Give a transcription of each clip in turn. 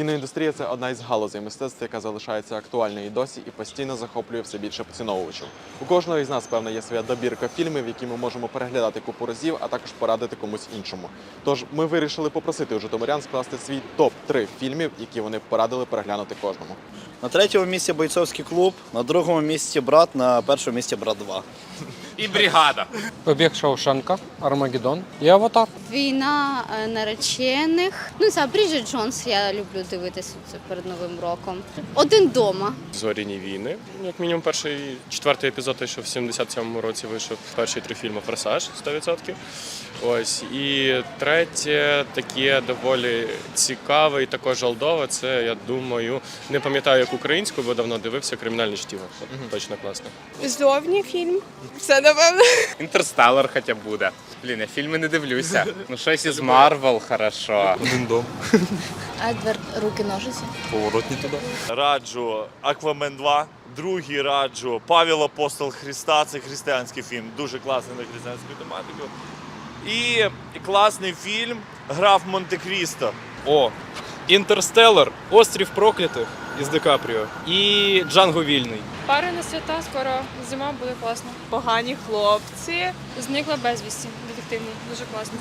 Кіноіндустрія це одна із галузей мистецтва, яка залишається актуальною і досі і постійно захоплює все більше поціновувачів. У кожного із нас, певно, є своя добірка фільмів, які ми можемо переглядати купу разів, а також порадити комусь іншому. Тож ми вирішили попросити у житомирян скласти свій топ 3 фільмів, які вони порадили переглянути кожному. На третьому місці бойцовський клуб, на другому місці брат, на першому місці брат 2. І бригада. Побіг Шоушенка, Армагеддон і Аватар. Війна е, наречених. Ну, це Бріджит Джонс, я люблю дивитися це перед Новим роком. Один дома. Зоряні війни. Як мінімум, перший четвертий епізод, той, що в 77-му році вийшов перші три фільми Форсаж 100%. Ось. І третє, таке доволі цікаве і також олдове. Це, я думаю, не пам'ятаю як українську, бо давно дивився кримінальне чтіво. Точно класно. Зловні фільм. Все напевно. Інтерстеллар хоча б буде. Блін, я фільми не дивлюся. Ну щось із Марвел, хорошо. Один дом. Едвард руки ножиці. Поворотні туди. Раджу Аквамен 2. Другий раджу Павел Апостол Христа. Це християнський фільм, дуже класний на християнську тематику. І класний фільм Граф Монте-Крісто. О, Інтерстеллар, Острів проклятих із Ди Капріо і Джанго Вільний. Пари на свята скоро зима буде класно. Погані хлопці. Зникла безвісті. Детективний. Дуже класно.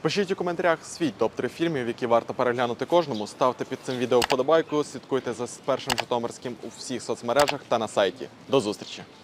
Пишіть у коментарях свій топ 3 фільмів, які варто переглянути кожному. Ставте під цим відео вподобайку, слідкуйте за першим Житомирським у всіх соцмережах та на сайті. До зустрічі!